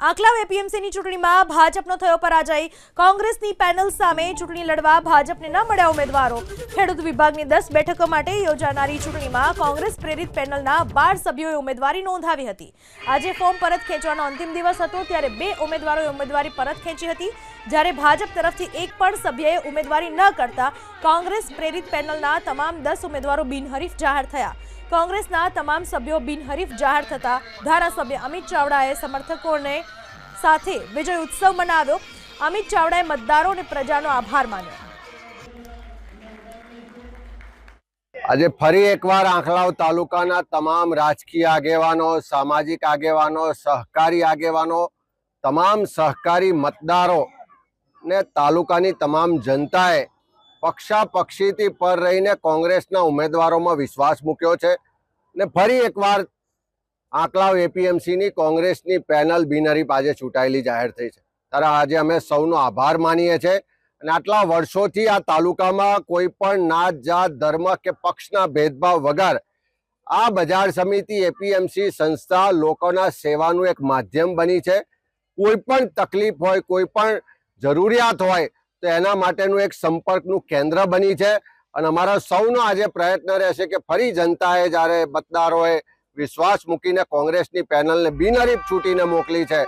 આકલાવ એપીએમસીની ચૂંટણીમાં ભાજપનો થયો પરાજય. કોંગ્રેસની પેનલ સામે ચૂંટણી લડવા ભાજપને ન મળ્યા ઉમેદવારો. ખેડૂત વિભાગની દસ બેઠકો માટે યોજાનારી ચૂંટણીમાં કોંગ્રેસ પ્રેરિત પેનલના બાર સભ્યોએ ઉમેદવારી નોંધાવી હતી. આજે ફોર્મ પરત ખેંચવાનો અંતિમ દિવસ હતો, ત્યારે બે ઉમેદવારોએ ઉમેદવારી પરત ખેંચી હતી. જ્યારે ભાજપ તરફથી એક પણ સભ્યએ ઉમેદવારી ન કરતા કોંગ્રેસ પ્રેરિત પેનલના તમામ દસ ઉમેદવારો બિનહરીફ જાહેર થયા. કોંગ્રેસના તમામ સભ્યો બિનહરીફ જાહેર થતા ધારાસભ્ય અમિત ચાવડાએ સમર્થકોને સાથે વિજય ઉત્સવ મનાવ્યો. અમિત ચાવડાએ મતદારો અને પ્રજાનો આભાર માન્યો. આજે ફરી એકવાર આંખલાવ તાલુકાના તમામ રાજકીય આગેવાનો, સામાજિક આગેવાનો, સહકારી આગેવાનો, તમામ સહકારી મતદારો ને તાલુકાની તમામ જનતાએ પક્ષાપક્ષીથી પર રહીને કોંગ્રેસના ઉમેદવારોમાં વિશ્વાસ મૂક્યો છે ને ફરી એકવાર આંકલાવ એપીએમસીની કોંગ્રેસની પેનલ બિનહરીફ આજે ચૂંટાયેલી જાહેર થઈ છે. ત્યારે આજે અમે સૌનો આભાર માનીએ છીએ અને આટલા વર્ષોથી આ તાલુકામાં કોઈ પણ નાત, જાત, ધર્મ કે પક્ષના ભેદભાવ વગર આ બજાર સમિતિ એપીએમસી સંસ્થા લોકોના સેવાનું એક માધ્યમ બની છે. કોઈ પણ તકલીફ હોય, કોઈ પણ જરૂરિયાત હોય તો એના માટેનું એક સંપર્કનું કેન્દ્ર બની છે. અને અમારા સૌનો આજે પ્રયત્ન રહેશે કે ફરી જનતાએ જ્યારે મતદારોએ વિશ્વાસ મૂકીને કોંગ્રેસની પેનલને બિનહરીફ છૂટીને મોકલી છે.